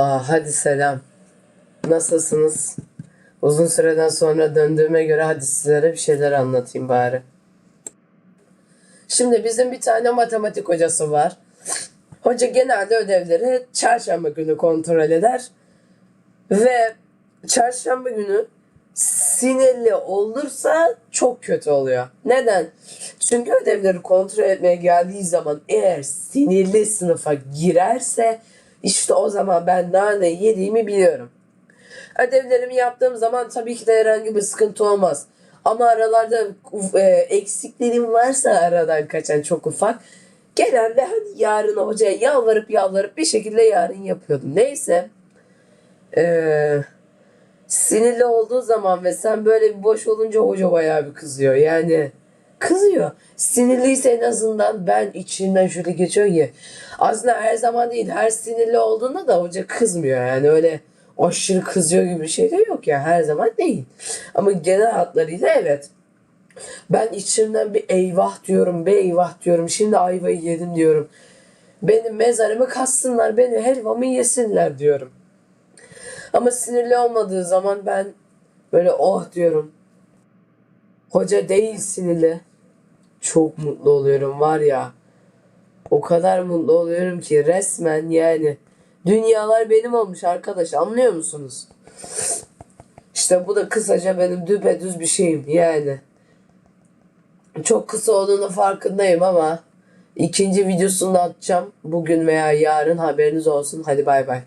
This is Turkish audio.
Aa, hadi selam. Nasılsınız? Uzun süreden sonra döndüğüme göre hadi sizlere bir şeyler anlatayım bari. Şimdi bizim bir tane matematik hocası var. Hoca genelde ödevleri çarşamba günü kontrol eder. Ve çarşamba günü sinirli olursa çok kötü oluyor. Neden? Çünkü ödevleri kontrol etmeye geldiği zaman eğer sinirli sınıfa girerse işte o zaman ben daha ne yediğimi biliyorum. Ödevlerimi yaptığım zaman tabii ki de herhangi bir sıkıntı olmaz. Ama aralarda e, eksiklerim varsa aradan kaçan çok ufak. Genelde hadi yarın hocaya yalvarıp yalvarıp bir şekilde yarın yapıyordum. Neyse. Eee sinirli olduğu zaman ve sen böyle bir boş olunca hoca bayağı bir kızıyor. Yani kızıyor. Sinirliyse en azından ben içinden şöyle geçiyor ki aslında her zaman değil her sinirli olduğunda da hoca kızmıyor. Yani öyle aşırı kızıyor gibi bir şey de yok ya her zaman değil. Ama genel hatlarıyla evet. Ben içimden bir eyvah diyorum, bir eyvah diyorum. Şimdi ayvayı yedim diyorum. Benim mezarımı kassınlar, benim helvamı yesinler diyorum. Ama sinirli olmadığı zaman ben böyle oh diyorum. Hoca değil sinirli. Çok mutlu oluyorum var ya. O kadar mutlu oluyorum ki resmen yani. Dünyalar benim olmuş arkadaş anlıyor musunuz? İşte bu da kısaca benim düpedüz bir şeyim yani. Çok kısa olduğunu farkındayım ama ikinci videosunu da atacağım. Bugün veya yarın haberiniz olsun. Hadi bay bay.